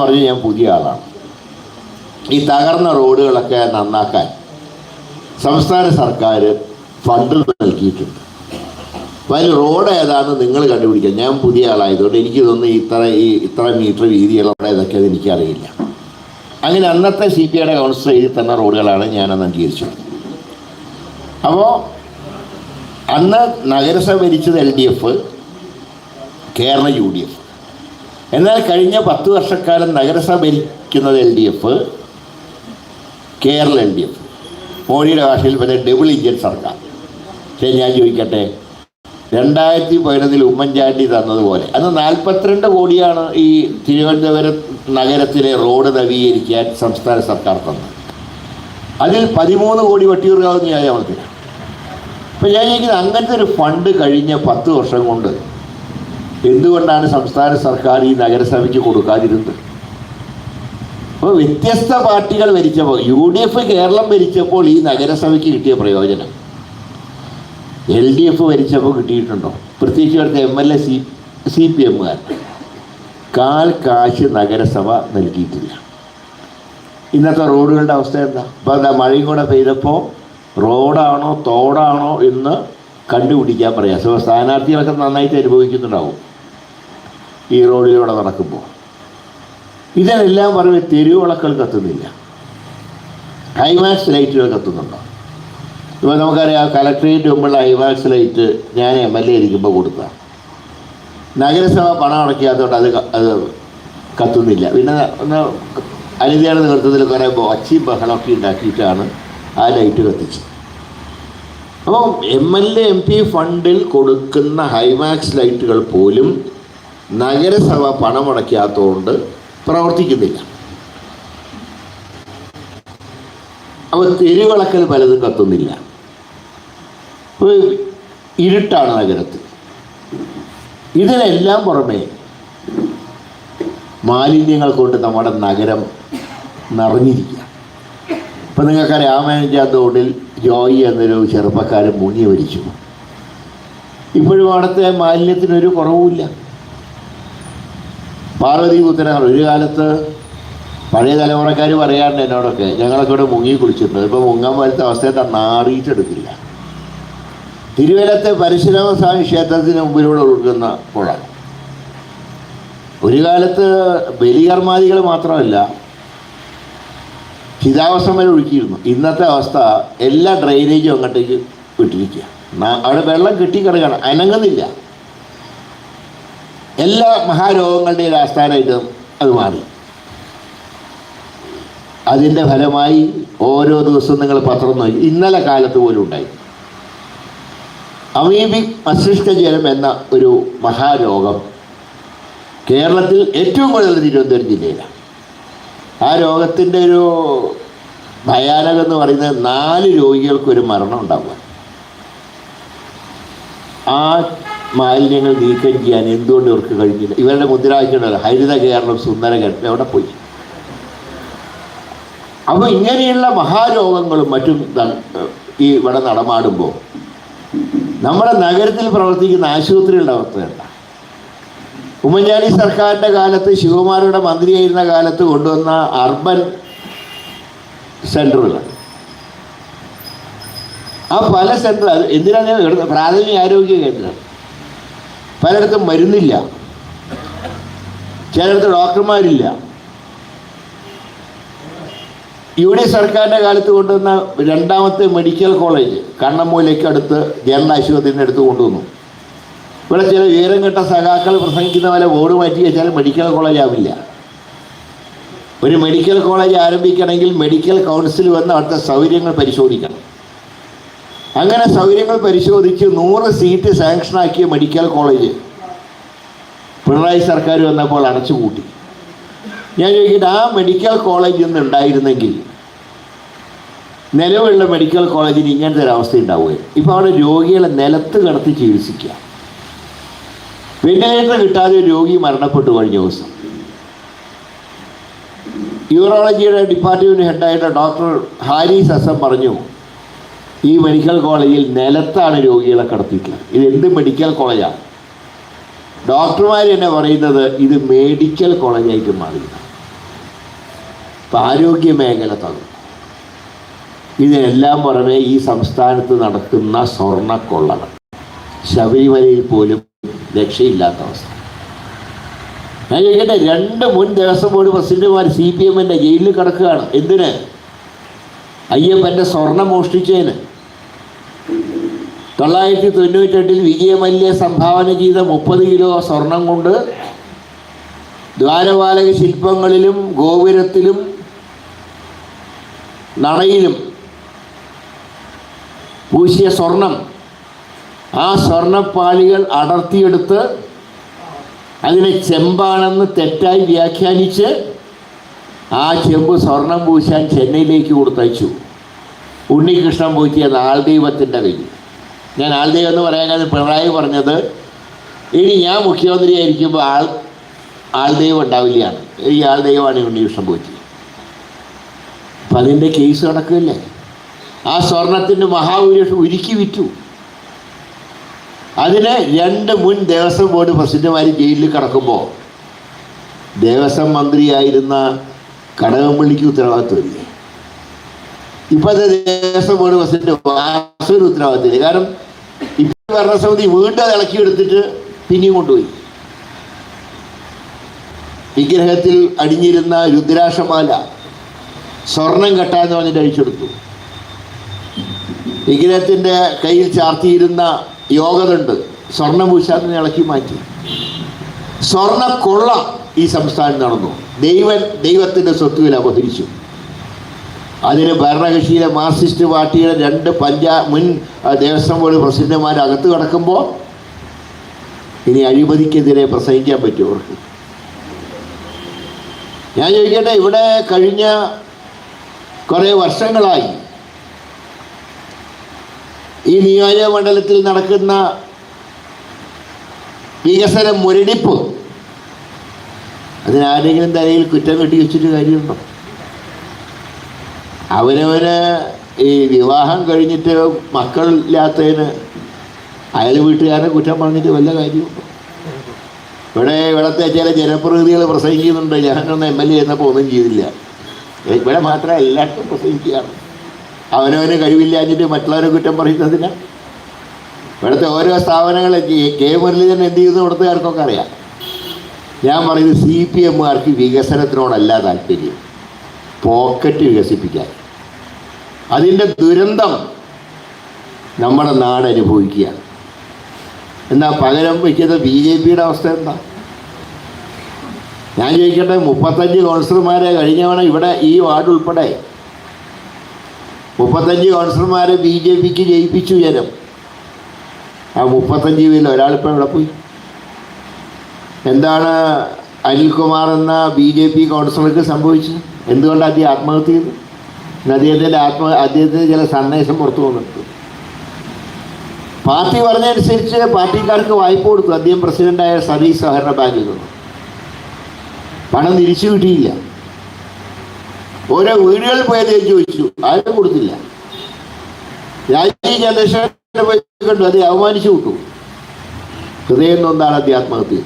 പറഞ്ഞു ഞാൻ പുതിയ ആളാണ്. ഈ തകർന്ന റോഡുകളൊക്കെ നന്നാക്കാൻ സംസ്ഥാന സർക്കാർ ഫണ്ട് നൽകിയിട്ടുണ്ട്. അപ്പം അതിൽ റോഡ് ഏതാണെന്ന് നിങ്ങൾ കണ്ടുപിടിക്കുക ഞാൻ പുതിയ ആളായതുകൊണ്ട് എനിക്കിതൊന്നും ഇത്ര ഈ ഇത്ര മീറ്റർ വീതിയുള്ള റോഡ് ഏതൊക്കെയത് എനിക്കറിയില്ല. അങ്ങനെ അന്നത്തെ സി പി ഐയുടെ കൗൺസിലർ എഴുതി തന്ന റോഡുകളാണ് ഞാനന്ന് അംഗീകരിച്ചത്. അപ്പോൾ അന്ന് നഗരസഭ ഭരിച്ചത് L D F Kerala U D F. എന്നാൽ കഴിഞ്ഞ പത്ത് വർഷക്കാലം നഗരസഭ ഭരിക്കുന്നത് L D F Kerala L D F. മോഡിയുടെ ഭാഷയിൽ പറഞ്ഞ ഡബിൾ ഇന്ത്യൻ സർക്കാർ. ശരി ഞാൻ ചോദിക്കട്ടെ? രണ്ടായിരത്തി പതിനൊന്നിൽ ഉമ്മൻചാണ്ടി തന്നതുപോലെ. അന്ന് നാൽപ്പത്തിരണ്ട് കോടിയാണ് ഈ തിരുവനന്തപുരം നഗരത്തിലെ റോഡ് നവീകരിക്കാൻ സംസ്ഥാന സർക്കാർ തന്നത്. അതിൽ പതിമൂന്ന് കോടി വട്ടിയൂർക്കാവ് ന്യായമത്തിലാണ് അപ്പം ഞാൻ ചോദിക്കുന്നത് അങ്ങനത്തെ ഒരു ഫണ്ട് കഴിഞ്ഞ പത്ത് വർഷം കൊണ്ട് എന്തുകൊണ്ടാണ് സംസ്ഥാന സർക്കാർ ഈ നഗരസഭയ്ക്ക് കൊടുക്കാതിരുന്നത്? അപ്പോൾ വ്യത്യസ്ത പാർട്ടികൾ ഭരിച്ചപ്പോൾ യു ഡി എഫ് കേരളം ഭരിച്ചപ്പോൾ ഈ നഗരസഭയ്ക്ക് കിട്ടിയ പ്രയോജനം. എൽ ഡി എഫ് ഭരിച്ചപ്പോൾ കിട്ടിയിട്ടുണ്ടോ? പ്രത്യേകിച്ച് ഇവിടുത്തെ M L A C C P എമ്മുകാർ കാൽ കാശ് നഗരസഭ നൽകിയിട്ടില്ല. ഇന്നത്തെ റോഡുകളുടെ അവസ്ഥ എന്താ? അപ്പോൾ എന്താ മഴയും കൂടെ പെയ്തപ്പോൾ റോഡാണോ തോടാണോ എന്ന് കണ്ടുപിടിക്കാൻ പറയാം. സ്ഥാനാർത്ഥികളൊക്കെ നന്നായിട്ട് അനുഭവിക്കുന്നുണ്ടാവും. ഈ റോഡിലൂടെ നടക്കുമ്പോൾ ഇതിനെല്ലാം പറയുമ്പോൾ തെരുവിളക്കൾ കത്തുന്നില്ല. ഹൈമാക്സ് ലൈറ്റുകൾ കത്തുന്നുണ്ടോ? ഇപ്പോൾ നമുക്കറിയാം കലക്ട്രേറ്റ് മുമ്പുള്ള ഹൈമാക്സ് ലൈറ്റ് ഞാൻ എം എൽ എ ഇരിക്കുമ്പോൾ കൊടുക്കാം നഗരസഭ പണം അടയ്ക്കാത്തതുകൊണ്ട് അത് അത് കത്തുന്നില്ല. പിന്നെ അനിതയുടെ നേതൃത്വത്തിൽ കുറേ ഒച്ചയും ബഹളമൊക്കെ ഉണ്ടാക്കിയിട്ടാണ് ആ ലൈറ്റ് കത്തിച്ചത്. അപ്പോൾ M L A M P ഫണ്ടിൽ കൊടുക്കുന്ന ഹൈമാക്സ് ലൈറ്റുകൾ പോലും നഗരസഭ പണമടയ്ക്കാത്തതുകൊണ്ട് പ്രവർത്തിക്കുന്നില്ല. അപ്പോൾ തെരുവിളക്കൽ പലതും കത്തുന്നില്ല. ഇരുട്ടാണ് നഗരത്തിൽ. ഇതിനെല്ലാം പുറമെ മാലിന്യങ്ങൾ കൊണ്ട് നമ്മുടെ നഗരം നിറഞ്ഞിരിക്കുക. ഇപ്പം നിങ്ങൾക്കറിയാം രാമായണ തോടിൽ ജോയി എന്നൊരു ചെറുപ്പക്കാരൻ മുങ്ങി മരിച്ചു. ഇപ്പോഴും അവിടുത്തെ മാലിന്യത്തിനൊരു കുറവുമില്ല. പാർവതി പുത്തനങ്ങൾ ഒരു കാലത്ത് പഴയ തലമുറക്കാർ പറയാറുണ്ട് എന്നോടൊക്കെ ഞങ്ങളൊക്കെ ഇവിടെ മുങ്ങി കുളിച്ചിട്ടുണ്ട്. ഇപ്പോൾ മുങ്ങാൻ പോലത്തെ അവസ്ഥയെ തന്നാറിയിട്ടെടുക്കില്ല തിരുവല്ലത്തെ പരശുരാമ സ്വാമി ക്ഷേത്രത്തിന് മുമ്പിലൂടെ ഒഴുകുന്ന പുഴ ഒരു കാലത്ത് ബലികർമാദികൾ മാത്രമല്ല ചിതാവസ്ഥം വരെ ഒഴുക്കിയിരുന്നു. ഇന്നത്തെ അവസ്ഥ എല്ലാ ഡ്രെയിനേജും അങ്ങോട്ടേക്ക് വിട്ടിരിക്കുക. അവിടെ വെള്ളം കിട്ടിക്കിടക്കണം അനങ്ങുന്നില്ല. എല്ലാ മഹാരോഗങ്ങളുടെയും ആസ്ഥാനമായിട്ടും അത് മാറി. അതിന്റെ ഫലമായി ഓരോ ദിവസവും നിങ്ങൾ പത്രം നോക്കി. ഇന്നലെ കാലത്ത് പോലും ഉണ്ടായി. അമീബിക് മസ്തിഷ്കജ്വരം എന്ന ഒരു മഹാരോഗം കേരളത്തിൽ ഏറ്റവും കൂടുതൽ തിരുവനന്തപുരം ജില്ലയിലാണ്. ആ രോഗത്തിന്റെ ഒരു ഭയാനകം എന്ന് പറയുന്നത് നാല് രോഗികൾക്കൊരു മരണം ഉണ്ടാവുക ആ മാലിന്യങ്ങൾ നീക്കം ചെയ്യാൻ എന്തുകൊണ്ട് ഇവർക്ക് കഴിഞ്ഞില്ല ഇവരുടെ മുദ്രാവാക്യമുണ്ടല്ലോ ഹരിത കേരളം സുന്ദര കേരളം എവിടെ പോയി? അപ്പോൾ ഇങ്ങനെയുള്ള മഹാരോഗങ്ങളും മറ്റും ഈ ഇവിടെ നടമാടുമ്പോൾ നമ്മുടെ നഗരത്തിൽ പ്രവർത്തിക്കുന്ന ആശുപത്രികളുടെ അവസ്ഥ എന്താ? ഉമ്മൻചാണ്ടി സർക്കാരിന്റെ കാലത്ത് ശിവകുമാരുടെ മന്ത്രിയായിരുന്ന കാലത്ത് കൊണ്ടുവന്ന അർബൻ സെന്ററുകൾ ആ പല സെന്റർ എന്തിനാണ് പ്രാഥമിക ആരോഗ്യ കേന്ദ്രം പലയിടത്തും മരുന്നില്ല. ചിലയിടത്ത് ഡോക്ടർമാരില്ല. യു ഡി സർക്കാരിന്റെ കാലത്ത് കൊണ്ടുവന്ന രണ്ടാമത്തെ മെഡിക്കൽ കോളേജ് കണ്ണമ്മൂലയ്ക്ക് അടുത്ത് ജനറൽ ആശുപത്രിന്റെ അടുത്ത് കൊണ്ടുവന്നു. ഇവിടെ ചില ഉയരം കെട്ട സഖാക്കൾ പ്രസംഗിക്കുന്ന പോലെ ബോർഡ് മാറ്റി വെച്ചാൽ മെഡിക്കൽ കോളേജ് ആവില്ല. ഒരു മെഡിക്കൽ കോളേജ് ആരംഭിക്കണമെങ്കിൽ മെഡിക്കൽ കൗൺസിൽ വന്ന് അവിടുത്തെ സൗകര്യങ്ങൾ പരിശോധിക്കണം. അങ്ങനെ സൗകര്യങ്ങൾ പരിശോധിച്ച് നൂറ് സീറ്റ് സാങ്ഷനാക്കിയ മെഡിക്കൽ കോളേജ് പിണറായി സർക്കാർ വന്നപ്പോൾ അടച്ചുപൂട്ടി ഞാൻ ചോദിക്കട്ടെ ആ മെഡിക്കൽ കോളേജ് ഇന്ന് ഉണ്ടായിരുന്നെങ്കിൽ നിലവിലുള്ള മെഡിക്കൽ കോളേജിന് ഇങ്ങനത്തെ ഒരു അവസ്ഥ ഉണ്ടാവുകയും. ഇപ്പോൾ അവിടെ രോഗികളെ നിലത്ത് കിടത്തി ചികിത്സിക്കുക. വെന്റിലേറ്റർ കിട്ടാതെ രോഗി മരണപ്പെട്ടു കഴിഞ്ഞ ദിവസം. യൂറോളജിയുടെ ഡിപ്പാർട്ട്മെന്റ് ഹെഡായിട്ട് ഡോക്ടർ ഹാരിസ് അസം പറഞ്ഞു ഈ മെഡിക്കൽ കോളേജിൽ നിലത്താണ് രോഗികളെ കിടത്തിയിട്ടുള്ളത്. ഇത് എന്ത് മെഡിക്കൽ കോളേജാണ് ഡോക്ടർമാർ തന്നെ പറയുന്നത് ഇത് മെഡിക്കൽ കോളേജായിട്ട് മാറി ഇപ്പം ആരോഗ്യ മേഖല തകർന്നു. ഇതിനെല്ലാം പുറമെ ഈ സംസ്ഥാനത്ത് നടക്കുന്ന സ്വർണക്കൊള്ളകൾ. ശബരിമലയിൽ പോലും രക്ഷയില്ലാത്ത അവസ്ഥ. ഞാൻ ചോദിക്കട്ടെ രണ്ട് മുൻ ദേവസ്വം ബോർഡ് പ്രസിഡന്റുമാർ സി പി എമ്മിന്റെ ജയിലിൽ കിടക്കുകയാണ്. എന്തിന്? അയ്യപ്പന്റെ സ്വർണം മോഷ്ടിച്ചതിന്. തൊള്ളായിരത്തി തൊണ്ണൂറ്റെട്ടിൽ വിജയമല്യ സംഭാവന ചെയ്ത മുപ്പത് കിലോ സ്വർണം കൊണ്ട് ദ്വാരപാലക ശില്പങ്ങളിലും ഗോപുരത്തിലും നടയിലും പൂശിയ സ്വർണം ആ സ്വർണപ്പാളികൾ അടർത്തിയെടുത്ത് അതിനെ ചെമ്പാണെന്ന് തെറ്റായി വ്യാഖ്യാനിച്ച് ആ ചെമ്പ് സ്വർണം പൂശാൻ ചെന്നൈയിലേക്ക് കൊടുത്തയച്ചു. ഉണ്ണികൃഷ്ണൻ പോറ്റിയ ആൾദൈവത്തിന്റെ കയ്യിൽ. ഞാൻ ആൾദൈവം എന്ന് പറയാൻ കാര്യം പിണറായി പറഞ്ഞത്. ഇനി ഞാൻ മുഖ്യമന്ത്രിയായിരിക്കുമ്പോൾ ആൾ ആൾദൈവം ഉണ്ടാവില്ലയാണ് ഈ ആൾദൈവമാണ് ഉണ്ണികൃഷ്ണൻ പോറ്റി അപ്പം അതിന്റെ കേസ് നടക്കില്ലേ ആ സ്വർണത്തിന്റെ മഹാഭൂരിപക്ഷം ഉരുക്കി വിറ്റു. അതിന് രണ്ട് മുൻ ദേവസ്വം ബോർഡ് പ്രസിഡന്റുമാർ ജയിലിൽ കിടക്കുമ്പോൾ ദേവസ്വം മന്ത്രിയായിരുന്ന കടകംപള്ളിക്ക് ഉത്തരവാദിത്വമില്ലേ? ഇപ്പോഴത്തെ ദേവസ്വം ബോർഡ് പ്രസിഡന്റ് വാസുവിന് ഉത്തരവാദിത്തമില്ല. കാരണം ഇപ്പോൾ ഭരണസമിതി വീണ്ടും അത് ഇളക്കിയെടുത്തിട്ട് പിന്നെയും കൊണ്ടുപോയി. വിഗ്രഹത്തിൽ അടിഞ്ഞിരുന്ന രുദ്രാക്ഷമാല സ്വർണം കെട്ടാന്ന് പറഞ്ഞിട്ട് അഴിച്ചെടുത്തു വിഗ്രഹത്തിന്റെ കയ്യിൽ ചാർത്തിയിരുന്ന യോഗതുണ്ട്. സ്വർണം സ്വർണഭൂഷാത്തിനെ ഇളക്കി മാറ്റി. സ്വർണ കൊള്ള ഈ സംസ്ഥാനം നടന്നു. ദൈവൻ ദൈവത്തിന്റെ സ്വത്തുവിൽ അപഹരിച്ചു. അതിന് ഭരണകക്ഷിയിലെ മാർക്സിസ്റ്റ് പാർട്ടിയുടെ രണ്ട് പഞ്ചാ മുൻ ദേവസ്വം ബോർഡ് പ്രസിഡന്റുമാർ അകത്ത് കിടക്കുമ്പോൾ ഇനി അഴിമതിക്കെതിരെ പ്രസംഗിക്കാൻ പറ്റും അവർക്ക്? ഞാൻ ചോദിക്കട്ടെ ഇവിടെ കഴിഞ്ഞ കുറേ വർഷങ്ങളായി ഈ നിയോജക മണ്ഡലത്തിൽ നടക്കുന്ന വികസന മുരടിപ്പ് അതിനാരെങ്കിലും തലയിൽ കുറ്റം കെട്ടി വെച്ചിട്ട് കാര്യമുണ്ടോ? അവനവന് ഈ വിവാഹം കഴിഞ്ഞിട്ട് മക്കളില്ലാത്തതിന് അയൽ വീട്ടുകാരെ കുറ്റം പറഞ്ഞിട്ട് വല്ല കാര്യമുണ്ടോ ഇവിടെ ഇവിടുത്തെ ചില ജനപ്രതിനിധികൾ പ്രസംഗിക്കുന്നുണ്ട്. ഞാനൊന്ന് എം എൽ എ എന്നപ്പോൾ ഒന്നും ചെയ്തില്ല. ഇവിടെ മാത്രമേ എല്ലാവർക്കും പ്രസംഗിക്കുകയാണ്. അവനവന് കഴിവില്ലാഞ്ഞിട്ട് മറ്റുള്ളവരെ കുറ്റം പറയുന്നതിന്? ഇവിടുത്തെ ഓരോ സ്ഥാപനങ്ങളെ കെ മുരളീധരൻ എന്ത് ചെയ്യുന്നു ഇവിടുത്തുകാർക്കൊക്കെ അറിയാം. ഞാൻ പറയുന്നത് സി പി എമ്മുകാർക്ക് വികസനത്തിനോടല്ല താല്പര്യം. പോക്കറ്റ് വികസിപ്പിക്കാൻ. അതിന്റെ ദുരന്തം നമ്മുടെ നാട് അനുഭവിക്കുക എന്നാൽ പകരം വയ്ക്കുന്ന ബി ജെ പിയുടെ അവസ്ഥ എന്താ? ഞാൻ ചോദിക്കട്ടെ മുപ്പത്തഞ്ച് കൗൺസിലർമാരെ കഴിഞ്ഞവണ ഇവിടെ ഈ വാർഡ് ഉൾപ്പെടെ മുപ്പത്തഞ്ച് കൗൺസിലർമാരെ ബി ജെ പിക്ക് ജയിപ്പിച്ചു ജനം ആ മുപ്പത്തഞ്ച് പേരിൽ ഒരാളിപ്പോൾ ഇവിടെ പോയി? എന്താണ് അനിൽകുമാർ എന്ന ബി ജെ പി കൗൺസിലർക്ക് സംഭവിച്ചത്? എന്തുകൊണ്ട് അദ്ദേഹം ആത്മഹത്യ ചെയ്തു ഇന്ന് അദ്ദേഹത്തിന്റെ ആത്മ അദ്ദേഹത്തിന് ചില സന്ദേശം പുറത്തു വന്നിട്ടു പാർട്ടി പറഞ്ഞതനുസരിച്ച് പാർട്ടിക്കാർക്ക് വായ്പ കൊടുത്തു. അദ്ദേഹം പ്രസിഡന്റായ സതീഷ് സഹകരണ ബാങ്കിൽ നിന്ന്. പണം തിരിച്ചു കിട്ടിയില്ല. ഓരോ വീടുകളിൽ പോയി അദ്ദേഹം ചോദിച്ചു. ആരും കൊടുത്തില്ല. രാജീവ് ചന്ദ്രശേഖരനെ പോയി കണ്ടു. അദ്ദേഹം അവമാനിച്ചു വിട്ടു. ഹൃദയം ഒന്നാണ് അദ്ദേഹം ആത്മഹത്യ.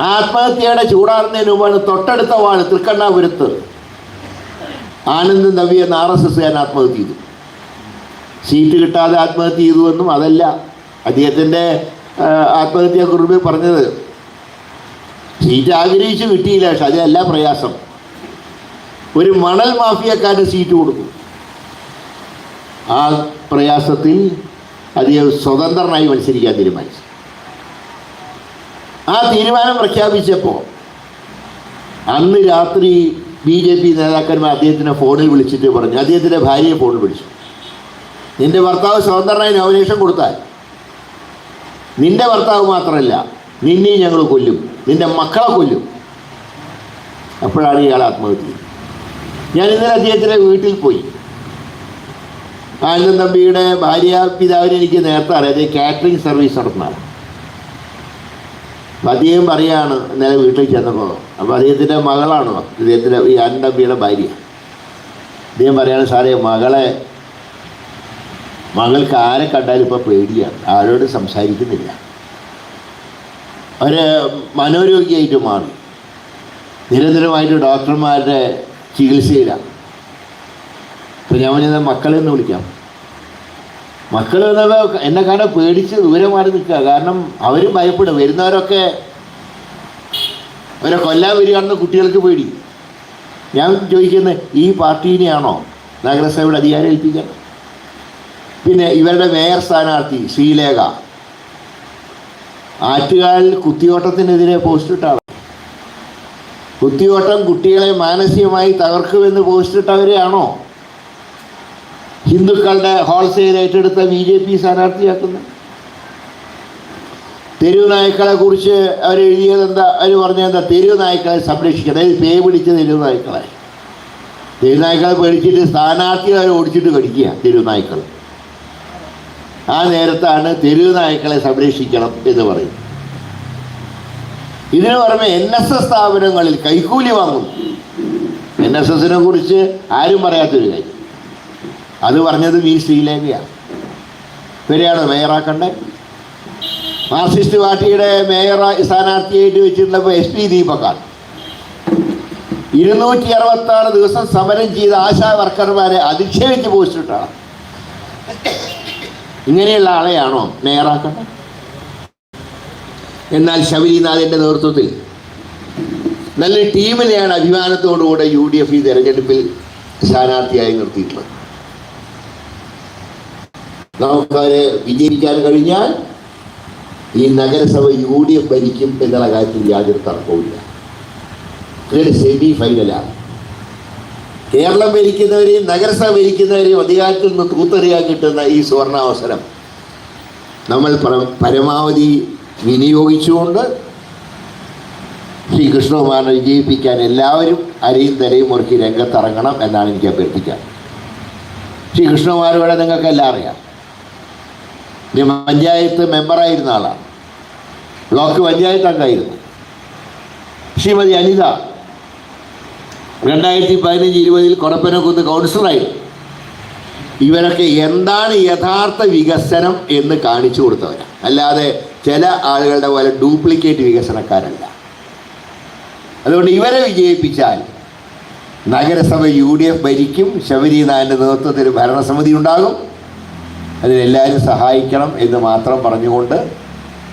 ആത്മഹത്യയുടെ ചൂടാറുന്നതിന് മുമ്പാണ് തൊട്ടടുത്ത വാൾ തൃക്കണ്ണാപുരത്ത് ആനന്ദ് നവ്യ എന്ന ആർ എസ് എസ്സുകാരൻ ആത്മഹത്യ ചെയ്തു. സീറ്റ് കിട്ടാതെ ആത്മഹത്യ ചെയ്തു എന്നും അതല്ല. അദ്ദേഹത്തിന്റെ ആത്മഹത്യയെക്കുറിച്ച് പറഞ്ഞത് സീറ്റ് ആഗ്രഹിച്ച് കിട്ടിയില്ല പക്ഷെ അതല്ല പ്രയാസം. ഒരു മണൽ മാഫിയക്കാരന് സീറ്റ് കൊടുക്കും. ആ പ്രയാസത്തിൽ അദ്ദേഹം സ്വതന്ത്രനായി മത്സരിക്കാൻ തീരുമാനിച്ചു. ആ തീരുമാനം പ്രഖ്യാപിച്ചപ്പോൾ അന്ന് രാത്രി ബി ജെ പി നേതാക്കന്മാർ അദ്ദേഹത്തിനെ ഫോണിൽ വിളിച്ചിട്ട് പറഞ്ഞു. അദ്ദേഹത്തിന്റെ ഭാര്യയെ ഫോണിൽ വിളിച്ചു. നിന്റെ ഭർത്താവ് സ്വതന്ത്രനായി നോമിനേഷൻ കൊടുത്താൽ നിന്റെ ഭർത്താവ് മാത്രമല്ല നിന്നെയും ഞങ്ങൾ കൊല്ലും നിന്റെ മക്കളെ കൊല്ലും. അപ്പോഴാണ് ഇയാൾ ആത്മഹത്യ ഞാൻ ഇന്നലെ അദ്ദേഹത്തിന്റെ വീട്ടിൽ പോയി. ആനന്ദൻ തമ്പിയുടെ ഭാര്യ പിതാവിനെ എനിക്ക് നേരത്തെ അറിയാം. അദ്ദേഹം കാറ്ററിംഗ് സർവീസ് നടത്തുന്നതാണ്. അദ്ദേഹം പറയാണ് ഇന്നലെ വീട്ടിൽ ചെന്നപ്പോൾ അപ്പോൾ അദ്ദേഹത്തിന്റെ മകളാണ്? അദ്ദേഹത്തിന്റെ ഈ ആനന്ദൻ ഭാര്യ. അദ്ദേഹം പറയാണ് സാറേ മകളെ മകൾക്ക് ആരെ കണ്ടാലും ഇപ്പോൾ പേടിയാണ്. ആരോട് സംസാരിക്കുന്നില്ല. അവർ മനോരോഗിയായിട്ട് മാറി. നിരന്തരമായിട്ട് ഡോക്ടർമാരുടെ ചികിത്സയിലാണ്. അപ്പോൾ ഞാൻ പറഞ്ഞത് മക്കളെന്ന് വിളിക്കാം. മക്കൾ എന്നൊക്കെ എന്നെ കാണാൻ പേടിച്ച് ദൂരെ മാറി നിൽക്കുക. കാരണം അവരും ഭയപ്പെടും. വരുന്നവരൊക്കെ അവരെ കൊല്ലാൻ വരികയാണെന്ന് കുട്ടികൾക്ക് പേടി. ഞാൻ ചോദിക്കുന്നത് ഈ പാർട്ടീനെയാണോ നഗരസഭയുടെ അധികാരം ഏൽപ്പിക്കാൻ പിന്നെ ഇവരുടെ മേയർ സ്ഥാനാർത്ഥി ശ്രീലേഖ. ആറ്റുകാലിൽ കുത്തിയോട്ടത്തിനെതിരെ പോസ്റ്റിട്ടാണ് കുത്തിയോട്ടം കുട്ടികളെ മാനസികമായി തകർക്കുമെന്ന് പോസ്റ്റ് ഇട്ടവരെയാണോ? ഹിന്ദുക്കളുടെ ഹോൾസെയിൽ ഏറ്റെടുത്ത ബി ജെ പി സ്ഥാനാർത്ഥിയാക്കുന്നത് തെരുവ് നായ്ക്കളെ കുറിച്ച് അവർ എഴുതിയത് എന്താ? അവർ പറഞ്ഞ എന്താ? തെരുവ് നായ്ക്കളെ സംരക്ഷിക്കുക. അതായത് പേ പിടിച്ച തെരുവ് നായ്ക്കളെ. തെരുവ് നായ്ക്കളെ പേടിച്ചിട്ട് സ്ഥാനാർത്ഥികൾ അവർ ഓടിച്ചിട്ട് കടിക്കുക തെരുവ് നായ്ക്കൾ. ആ നേരത്താണ് തെരുവ് നായ്ക്കളെ സംരക്ഷിക്കണം എന്ന് പറയും ഇതിനു പുറമെ എൻ എസ് എസ് സ്ഥാപനങ്ങളിൽ കൈക്കൂലി വാങ്ങും എൻ എസ് എസിനെ കുറിച്ച് ആരും പറയാത്തൊരു കാര്യം. അത് പറഞ്ഞത് വി ശ്രീലേഖയാണ്. ഇവരെയാണ് മേയറാക്കണ്ടേ? മാർക്സിസ്റ്റ് പാർട്ടിയുടെ മേയർ സ്ഥാനാർത്ഥിയായിട്ട് വെച്ചിട്ടുള്ളപ്പോൾ എസ് പി ദീപക്കാണ്. ഇരുന്നൂറ്റി അറുപത്താറ് ദിവസം സമരം ചെയ്ത ആശാ വർക്കർമാരെ അധിക്ഷേപിച്ച് പോസ്റ്റിട്ടാണ്. ഇങ്ങനെയുള്ള ആളെയാണോ മേയറാക്കണ്ടേ? എന്നാൽ ശബരിനാഥിന്റെ നേതൃത്വത്തിൽ നല്ല ടീമിനെയാണ് അഭിമാനത്തോടുകൂടെ യു ഡി എഫ് ഈ തെരഞ്ഞെടുപ്പിൽ സ്ഥാനാർത്ഥിയായി നിർത്തിയിട്ടുള്ളത്. നമുക്കവരെ വിജയിക്കാൻ കഴിഞ്ഞാൽ ഈ നഗരസഭ യു ഡി എഫ് ഭരിക്കും എന്നുള്ള കാര്യത്തിൽ യാതൊരു തർക്കവുമില്ല. ഇതൊരു സെമി ഫൈനലാണ് കേരളം ഭരിക്കുന്നവരെയും നഗരസഭ ഭരിക്കുന്നവരെയും അധികാരത്തിൽ നിന്ന് തൂത്തെറിയാൻ കിട്ടുന്ന ഈ സുവർണാവസരം നമ്മൾ പര- പരമാവധി വിനിയോഗിച്ചുകൊണ്ട് ശ്രീ കൃഷ്ണകുമാറിനെ വിജയിപ്പിക്കാൻ എല്ലാവരും അരയും തലയും മുറുക്കി രംഗത്തിറങ്ങണം എന്നാണ് എനിക്ക് അഭ്യർത്ഥിക്കാൻ ശ്രീ കൃഷ്ണകുമാരോടെ നിങ്ങൾക്ക് എല്ലാം അറിയാം. പഞ്ചായത്ത് മെമ്പറായിരുന്ന ആളാണ്. ബ്ലോക്ക് പഞ്ചായത്ത് അംഗമായിരുന്നു. ശ്രീമതി അനിത രണ്ടായിരത്തി പതിനഞ്ച് ഇരുപതിൽ കൊടപ്പനക്കുന്ന് കൗൺസിലറായിരുന്നു. ഇവരൊക്കെ എന്താണ് യഥാർത്ഥ വികസനം എന്ന് കാണിച്ചു കൊടുത്തവരാണ് അല്ലാതെ ചില ആളുകളുടെ പോലെ ഡ്യൂപ്ലിക്കേറ്റ് വികസനക്കാരല്ല. അതുകൊണ്ട് ഇവരെ വിജയിപ്പിച്ചാൽ നഗരസഭ യു ഡി എഫ് ഭരിക്കും ശബരിനാഥന്റെ നേതൃത്വത്തിൽ ഭരണസമിതി ഉണ്ടാകും. അതിനെല്ലാവരും സഹായിക്കണം എന്ന് മാത്രം പറഞ്ഞുകൊണ്ട്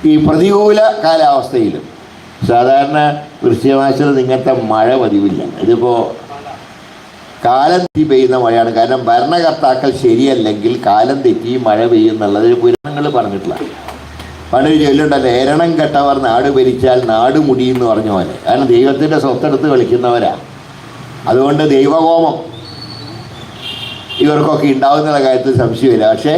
ഈ പ്രതികൂല കാലാവസ്ഥയിലും സാധാരണ വൃശ്ചികമാസത്തിൽ ഇങ്ങനത്തെ മഴ പതിവില്ല. ഇതിപ്പോൾ കാലം തെറ്റി പെയ്യുന്ന മഴയാണ്. കാരണം ഭരണകർത്താക്കൾ ശരിയല്ലെങ്കിൽ കാലം തെറ്റി മഴ പെയ്യും എന്നുള്ളത് പുരാണങ്ങൾ പറഞ്ഞിട്ടുള്ള പണ്ട് ചൊല്ലുണ്ടല്ലോ ഏരണം കെട്ടവർ നാട് ഭരിച്ചാൽ നാട് മുടിയെന്ന് പറഞ്ഞ പോലെ. കാരണം ദൈവത്തിന്റെ സ്വത്തെടുത്ത് കളിക്കുന്നവരാ അതുകൊണ്ട് ദൈവകോപം ഇവർക്കൊക്കെ ഉണ്ടാവുന്നുള്ള കാര്യത്തിൽ സംശയമില്ല. പക്ഷേ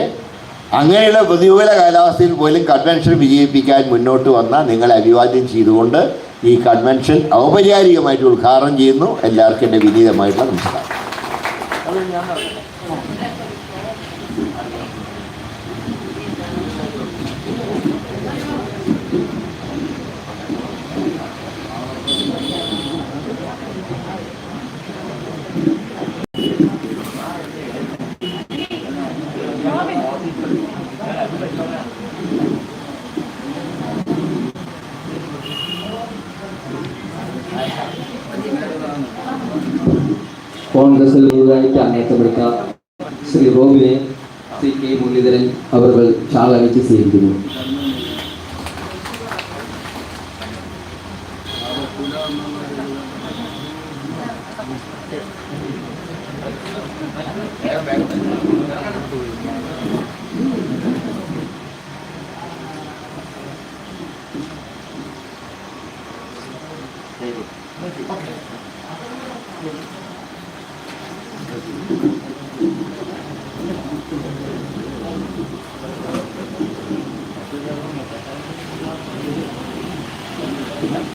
അങ്ങനെയുള്ള പ്രതികൂല കാലാവസ്ഥയിൽ പോലും കൺവെൻഷൻ വിജയിപ്പിക്കാൻ മുന്നോട്ട് വന്ന നിങ്ങളെ അഭിവാദ്യം ചെയ്തുകൊണ്ട് ഈ കൺവെൻഷൻ ഔപചാരികമായിട്ട് ഉദ്ഘാടനം ചെയ്യുന്നു. എല്ലാവർക്കും എന്റെ വിനീതമായിട്ടുള്ള നമസ്കാരം. ஓம் தசல் குருராய்க்கு அணைக்கப்படிக்கா ஸ்ரீ ரோபிலே ஸ்ரீ கே முரளிதரன் அவர்கள் சாலை வச்சு சேர்ந்துள்ளோம்